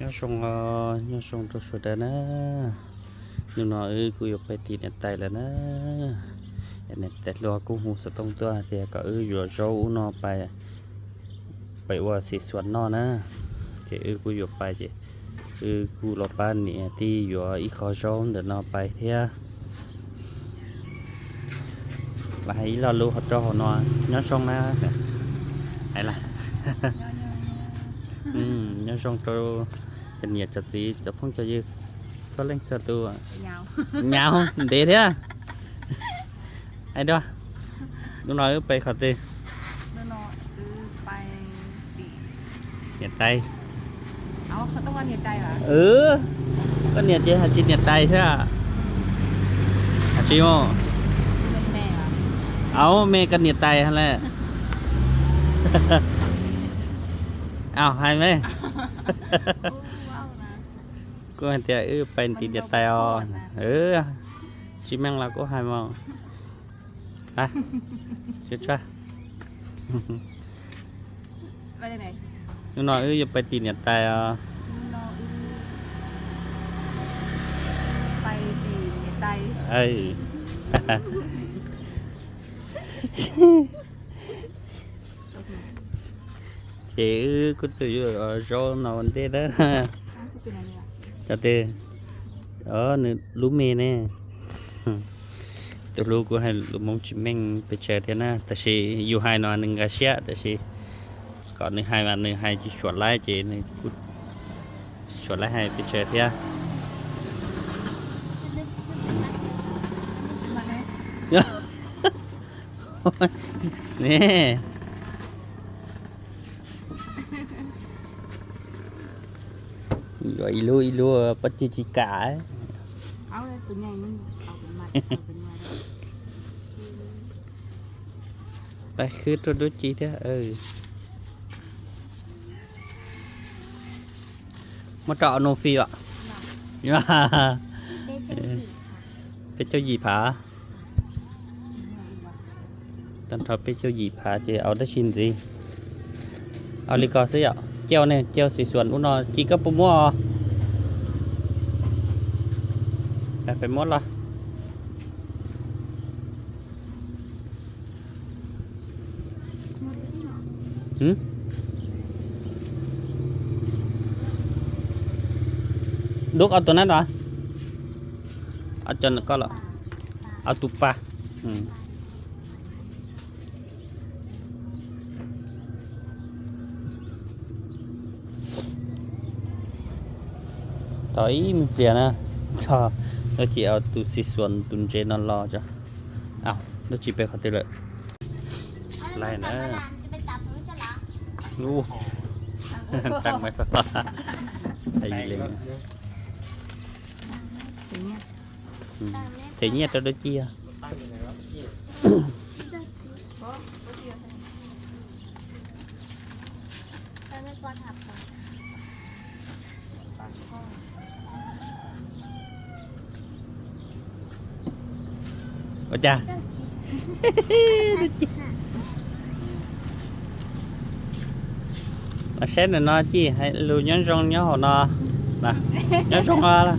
nhớ xong ờ, nhớ xong cho số đó nè nhưng nó ư cứ dục phải tìm nhận tay là nè nhận tay lo cũng hú sẽ tông tua thì có ư vừa rau nó ไป ไปว่าสิสวนนอนะที่เออกูอยู่ไปจีเออกูรอป้านเนี่ยที่อยู่อีกขอร้องเดี๋ยวนอไปเที่ย là hãy lo lưu họ cho họ nó nhớ xong na hay là ừ nhớ xong cho cho nhiệt cho tí cho phong cho dư có lên cho tôi ยาว nhau để thế à ai đó lúc nói ไป khảo tê แล้วเนาะคือไปปี nhiệt tay เอาเขาต้องวันเหตุใจเหรอ ừ có nhiệt chứ hả chị nhiệt tay thế à hả chị mô เป็นแม่เหรอ áo mê cần nhiệt tay hay là áo hai mê โอ้ว้าวนะ cô anh thì ừ bên thì nhiệt tay o ừ chị mang là có hai mong à chết chưa ไปไหน lúc nói ừ ไปตี nhiệt tay o เนาะไปปีเหตุใจ ơi chị ư có từ ở rô nào thế đó อ้าวคือเป็นอะไรอะ cho tê. Đó lú mê nè. Tôi lú của hai lú mong chim meng bị chơi thế na. Ta chỉ yêu hai nó nâng gà xía ta chỉ còn nữa hai bạn nữa hai chỉ chuột lại chị này cút lại hai bị chơi thế ม าไหน nè rồi ilu ilu bắt chi chi cả ấy. เอาเลยตัวใหญ่มันเอาเป็นมัดเอาเป็นมัดไปคือตัวดูจีเด้อเออมาเจาะโนฟีอะย่าเป็นเจ้าหยีผาตอนทอเป็นเจ้าหยีผาจะเอาได้ชินสิเอาลิกอสิอะเจียวเนี่ยเจียวสีส่วนอุ้นอจีก็ปุ่มมั่ว ไปหมดละหืมลูกเอาตัวนั้นเหรอเอาจนก็เหรอเอาตุปลาอืมต่อยมีเปลี่ยนนะก็ เราจีเอาตุสิส่วนตุนเจนอนรอจ้ะเอาเราจีไปเขาตีเลยไรนะจะไปจับมันไม่ใช่เหรอรู้ตั้งไว้ก่อนไอ้เลยอย่างเงี้ยอืม thế nhé tôi đôi chia เราไม่ควรหับก่อน ở cha เจ้าจี mà xét này nó chi hay lưu nhón rong nhó hồ nó nè nhón rong hoa là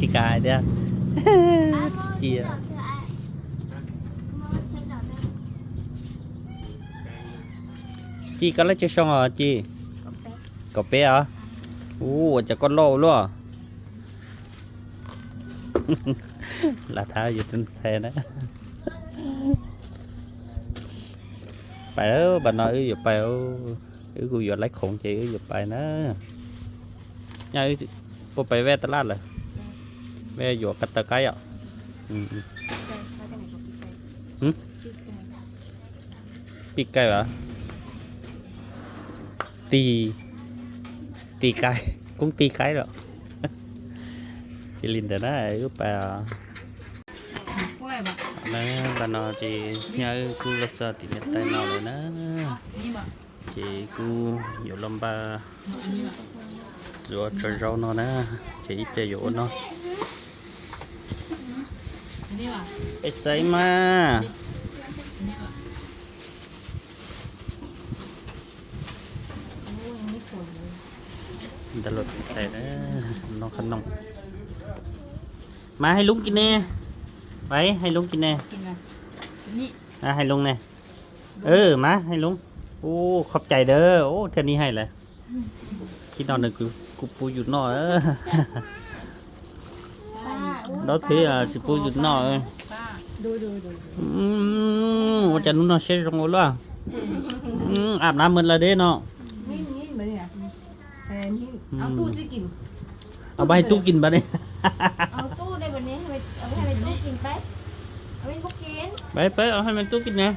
chị cài đi อะโมเจียใช้ดอกเธออะโมใช้ดอกได้ chị có lấy chơi xong rồi chị ก็ เป๊ะ cà phê hả ú chả con lô luôn à? là tháo gì trên xe đó phải đó bà nói ừ phải ừ ừ cô vừa lấy khổng chị ừ phải nó nhà ừ cô phải về tao lát rồi về vừa cắt tờ cái ạ ừ ใจมาจากไหนกับพี่ใจปีกไก่เหรอตีตีไก่ cũng ตีไก่ rồi chị linh đã nói ướp bà กล้วยแบบ nó bà nó chị nhớ cu lật ra thì nhận tay nào rồi đó นี่แบบ chị cu nhiều lông ba อันนี้แบบ rồi trời rau nó nè chị ít để dỗ nó อันนี้แบบ Ê xây mà อันนี้แบบโอ้ยยังไม่ผลเลยตลอดใส่นะน้องขนมมาให้ลุงกินแน่ไปให้ลุงกินแน่กินนะนี่อะให้ลุงแน่เออมาให้ลุงโอ้ขอบใจเด้อโอ้เท่านี้ให้เลยคิดนอนหนึ่งกูกูปูอยู่นอกเออป้าอู้ đó thế là chỉ ปูอยู่นอกเออป้าดูดูดูดูอืมว่าจะนุ่นนอนเช็ดตรงนู้นล่ะอืมอาบน้ำมันละเด้เนาะนี่นี่เหมือนเนี่ยเออนี่เอาตู้สิกินเอาไปให้ตู้กินบ้าเนี่ย เอาตู้ในวันนี้ให้ไปเอาไปให้ไปตู้กินไป เอาไปพวกกินไปไปเอาให้มันตู้กินนะ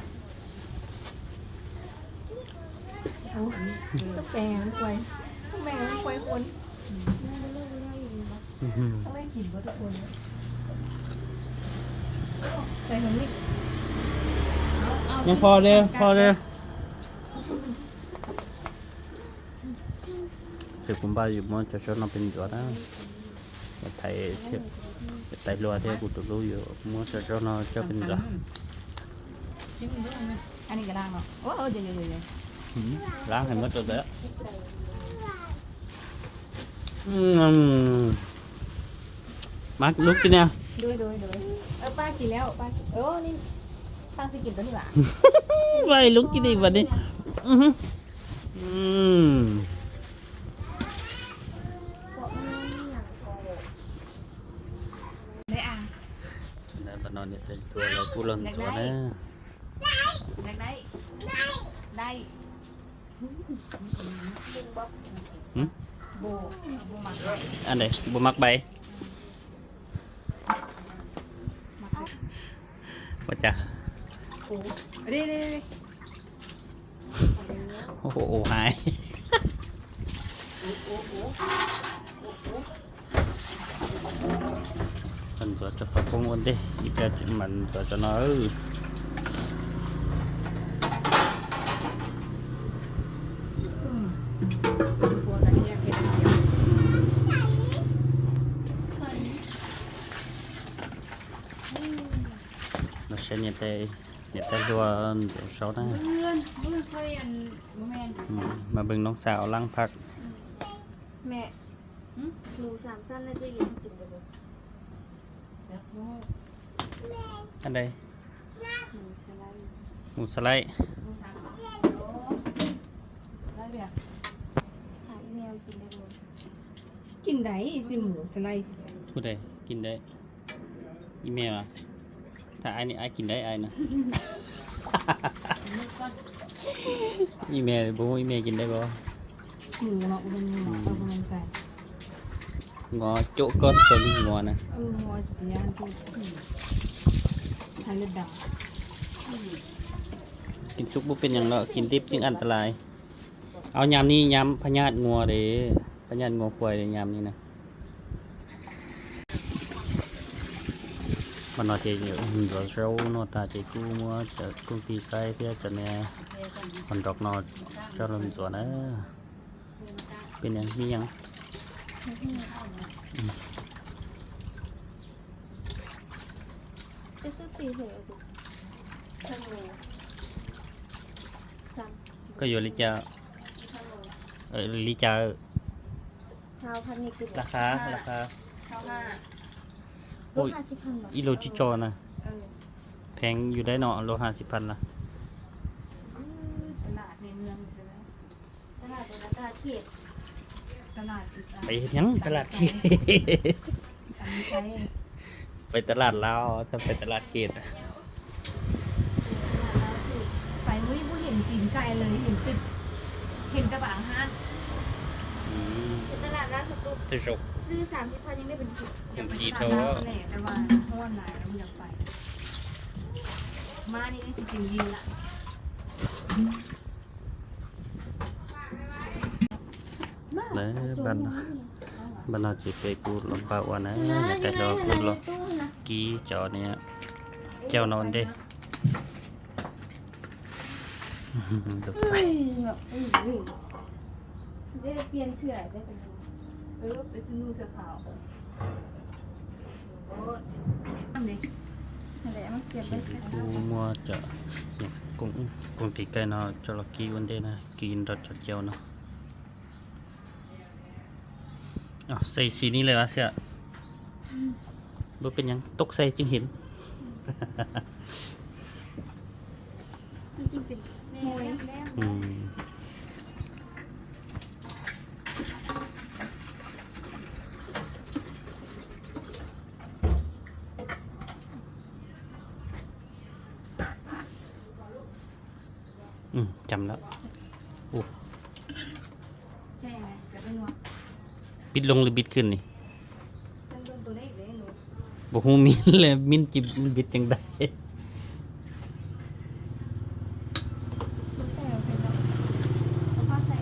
เอาอันนี้ต้องแปลงมันควยต้องแปลงมันควยคนอื้อหือต้องไม่กินก็ทุกคนใส่ของนี่เอาเอายังพอเลยพอเลย thì cũng bao giờ muốn cho cho nó bên chỗ đó Mà thầy thầy loa thế cũng tụi lưu giờ muốn cho cho nó cho bên chỗ จิ้มด้วยไหมอันนี้กระ ด้างเหรอโอ้เออเดี๋ยวเดี๋ยวเดี๋ยว Ừ, ráng hay mất rồi đấy Ừm. Mát lúc chứ nè ด้วยด้วยด้วยเออป้ากินแล้วป้ากินเออนี่ป้าสิกินตัวนี้หว่า vậy lúc chứ đi vào đi Ừm. Ừm. ได้อะ Đây bà nói nhận tên thua là cô lần Đặt chỗ đây. đấy อยากได้ได้ Ừm. โบโบมาได้ Anh đây, bộ mắc bay มาได้ Bà chà โอ้เด้เด้เด้ Ồ, ồ, ồ, hai Mình vừa cho phật không ổn đi Đi ra chuyện mình vừa cho nó ừ. อืมกลัวกันเนี่ยเผ็ดเดียว Nó sẽ nhận tay Nhận tay lùa sáu đó เพื่อนเพื่อนเคยอันบ่แม่น Ừ. Mà bừng nóng xào lăng phạt แม่หนูสามสั้น แล้วจะยังกินได้บ่เดี๋ยวโน่ Anh đây หนูสไลด์ Một slide โน่สามสามโอ้ได้เดี๋ยวหาแมวกินได้บ่กินได้สิหมูสไลด์สิ Thu đây, kinh đấy Email à Thà ai này ai kinh đấy ai nè นี่ก็ Email thì bố email kinh đấy bố หมูเนาะมันหมูตัวมันใส่ Ngó chỗ con cho đi ngó nè เออหมูสีย่างที่ทานเลือดดกินซุปบ่เป็นหยังเนาะกินดิบจึงอันตราย เอายามนี้ยามพญาติงัวเด้พญาติงัวควายเด้ยามนี้นะมัน nói thì rồi sâu nó ta chỉ cu mua chợ công ty cái phía cho nè còn đọc nó cho lần rồi nữa bên này mi ยัง จะซื้อตีเหรอดูช่างโลสาม có vô lý cha ช่างโล ở lý cha ชาวพันนี่คือราคาราคาำเท่าห้าโลห้าสิบพันบาทอีโลจิจอนะเออแพงอยู่ได้เนาะโลห้าสิบพันละตลาดในเมืองใช่ไหมตลาดตัวตลาดเขต ตลาดติดไปเฮ็ดหยังตลาดเขต อันนี้ใช้ไปตลาดลาวถ้าไปตลาดเขตอะไปมุ้ยผู้เห็นตีนไก่เลยเห็นติดเห็นกระบะห้านอืมเป็นตลาดราชตุกจะจกซื้อสามสิบพันยังได้เป็นถุงคุมทีเธเธออแหละแต่ว่าห้วนหลายแล้วอยากไป มานี่สิกินยิงละ เด้บ้านบ้านเราจะไปกูลำบากว่านะแต่เรากูลกีจอเนี่ยเจ้านอนเด้ดูเฮ้ยแบบเฮ้ยเฮ้ยได้เปลี่ยนเสื้อได้เป็นเออไปซื้อนู่นเสื้อขาวโอ้ทำดิอะไรมันเก็บ chỉ ไว้กูมัว อ๋อใส่สีนี้เลยวะเสียบ่เป็นยังตกใส่จึงเห็นจริงๆเป็นแม่แม่อืมอืมจำแล้วโอ้ใช่ไหมกระเป็นวะ บิดลงหรือบิดขึ้นนี่ต้องโดนตัวเลขเลยหนูบ่ฮู้มินเลยมินจิบมันบิดจังได ต้องใส่เอาใส่เอาเอาผ้าใส่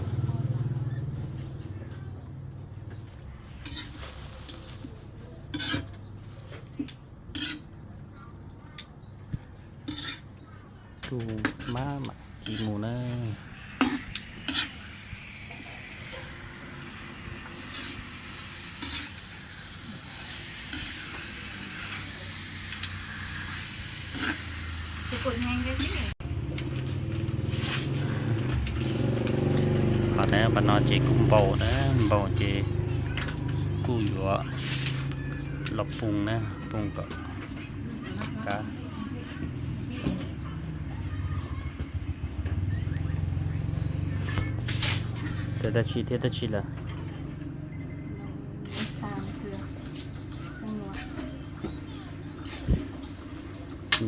กูมามากี่หมูนะ จะกดแห้งได้สิขอนะบานอนเจกุ้งเบานะเบาเจกูอยู่อะหลบปรุงนะปรุงก็กะเทตาชีเทตาชีละ ตามเกลือต้องนัว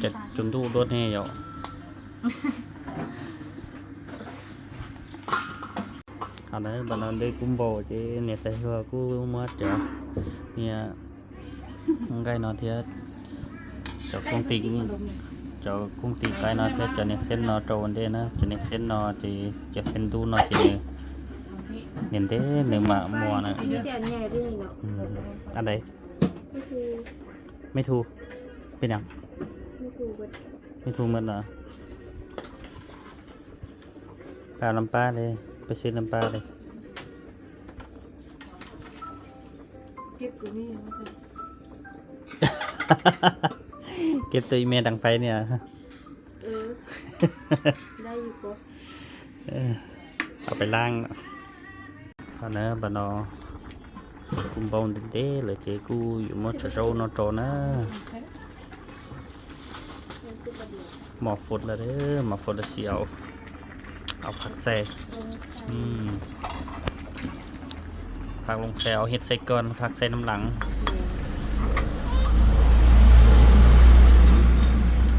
โอ้คือบุญวะใส่แป้งนวดเต็มแต่เรากูเรายือขวานอกก่อนนะสับกปูนะจะจมดูรถให้เหรออันนั้นบันนั้นได้กุ้มโบ chứ nè tại hoa cú mất chả nè ngay nó thì cho công ty cho công ty cái nó thế cho nên sen nó trộn đây nó cho nên sen nó thì cho sen du nó thì nhìn thế nếu mà mùa này ชีวิตอย่าง ไม่ถูกเป็นหยังไม่ถูกเบิดไม่ถูกมันเหรอปลาลำปลาเลย ไปซื้อลำปลาเลยเก็บกูนี่มันจะเก็บตัวอีเมลดังไปเนี่ย เออ ได้อยู่ปะเออเอาไปล้างเนาะเอาเนอะบานอ cung bông đến thế là chế cu อยู่ mất cho râu nó trò na เป็นซุปบะเดียว หมอฝดละเด้อหมอฝดละเสียวเอาผักใส่ลงใส่อืมผักลงแซวเฮ็ดใส่ก่อนผักใส่น้ำหลัง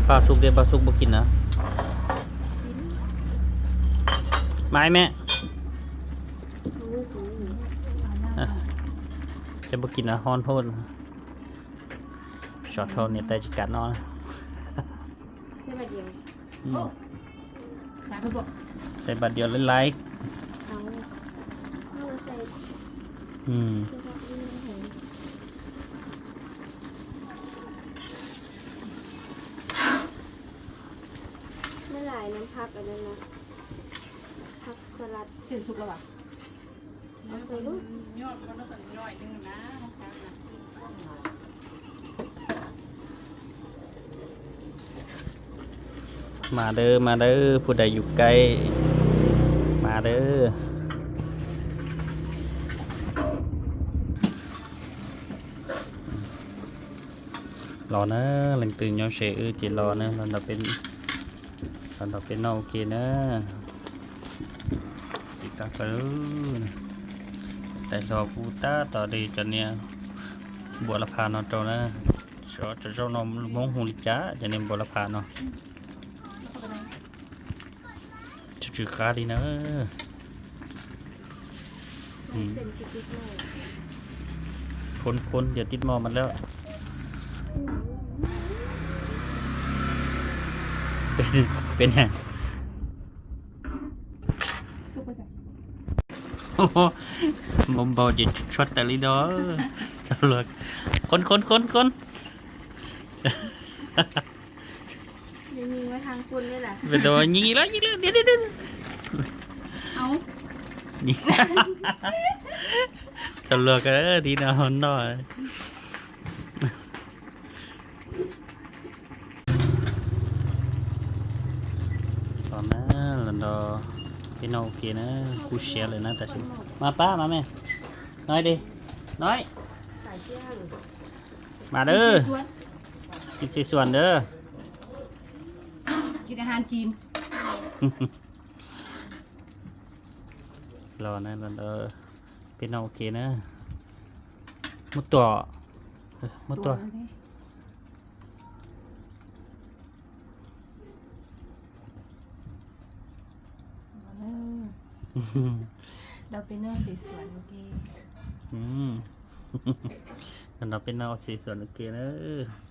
ปลาสุกเด้ปลาสุกบ่กินนะไม้แม่โอ้โหอะจะบ่กินนะฮ้อนโพดช็อตเท่านี้แต่จะกัดเนอน แค่บะเดียวอืมโอ้สามคนบอกใส่บัดเดียวเลยไลค์เอาเอามาใส่อืมที่รักนี่เห็นเมื่อไหร่น้ำพักอันนั้นนะผักสลัด เส้นสุกแล้ววะเอาใส่ลูก ยอดมันต้องย่อยนึงนะนะครับนะ มาเด้อมาเด้อผู้ใดอยู่ใกล้มาเด้อรอนะหลังตื่นยอเฉยจีรอนะเราเราเป็นเราเราเป็นนอกโอเคนะติดตาไปเด้อแต่รอกูตาต่อดีจนเนี่ยบัวละพานาะเจ้านะชอจะเจ้านมมงหูลิจ้าจะเนี่ยบัวละพาเนาะ จืดคาดีนะพ้นพ้นเดี๋ยวติดมอมันแล้วเป็นเป็นไงมุมเบาจะช็อตแต่ลีดอตลกคนคนคนคน จะยิงไว้ทางคุณนี่แหละ Về đó nhìn đó nhìn đó đi đi đi เอา Nhìn Sao lược á đi nào hôn đó Còn á lần đó Cái nâu kia nó Cú xé lên nó ta xin Mà ba mà mẹ Nói đi Nói สายเจ้า Mà đứa สวนกินสิส่วนเด้อกินอาหารจีนรอนะรอเด้อเป็นเอาโอเคนะมุดตัวเอ้ยมุดตัวเออเราเป็นเนื้อสีสวนเมื่อกี้อืมแล้วเรา เป็นเอาสีส่วนโอเคนะเจ็ดนี่นอนดิกูมานอนแล้วกะชุกชุกเอาชีเตลีเดี๋ยวแล้วละเจอิบเรียกอดเสียกูมันนอ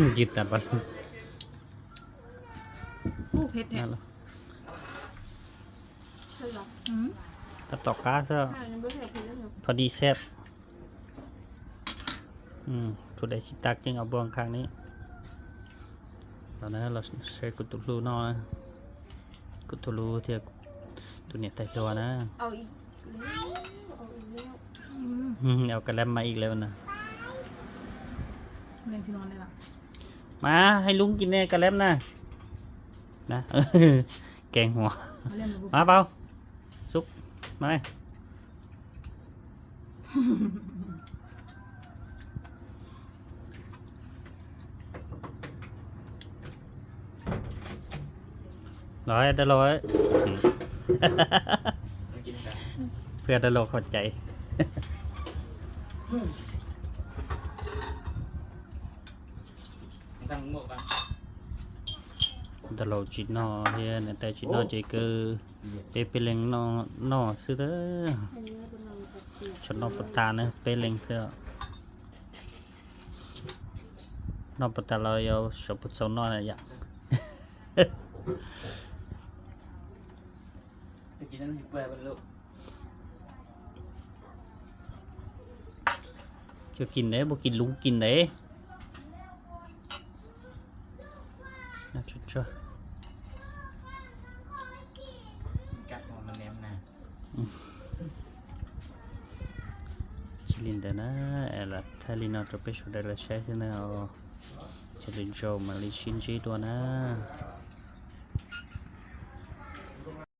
งจิตแต่ปันผู้เผ็ดแท้นั่นแหละใช่หรออืมถ้าตอกกาซะใช่ยังไม่ใช่คุณแล้วเหรอพอดีแซ่บอืมผู้ใดสิตักจึงเอาบวงข้างนี้ตอนนั้นเราใช้กุตุลูนอกนะกุตุลูเทียบตัวเนี้ยไตตัวนะเอาอีกแล้วเอาอีกแล้วอืมอืมเอากระแลมมาอีกแล้วนะ เรื่องที่นอนเลยป่ะมาให้ลุงกินแน่กระแลมนะนะเออแกงหัวมาเล่นกับบุกมาเปล่าซุปมาเลยร้อยได้ร้อยอืมเพื่อได้โลกเข้าใจ สั่งหมวกบ้าง ตลอดจิตนอเฮียนแต่จิตนอใจเกอเปเปเลงนอนอซื้อเด้อฉันนอปตาเนอะเปเลงเสื้อนอปตาเราเอาชอบพุทธนอนอะไรอย่างจะกินนั่นหิเปื่อยไปลูกเกี่ยวกินเด้บ่กินลุงกินเด้น่า chilindana ela thalina tropesh dela shaisina o chilin jo malishin chi tuana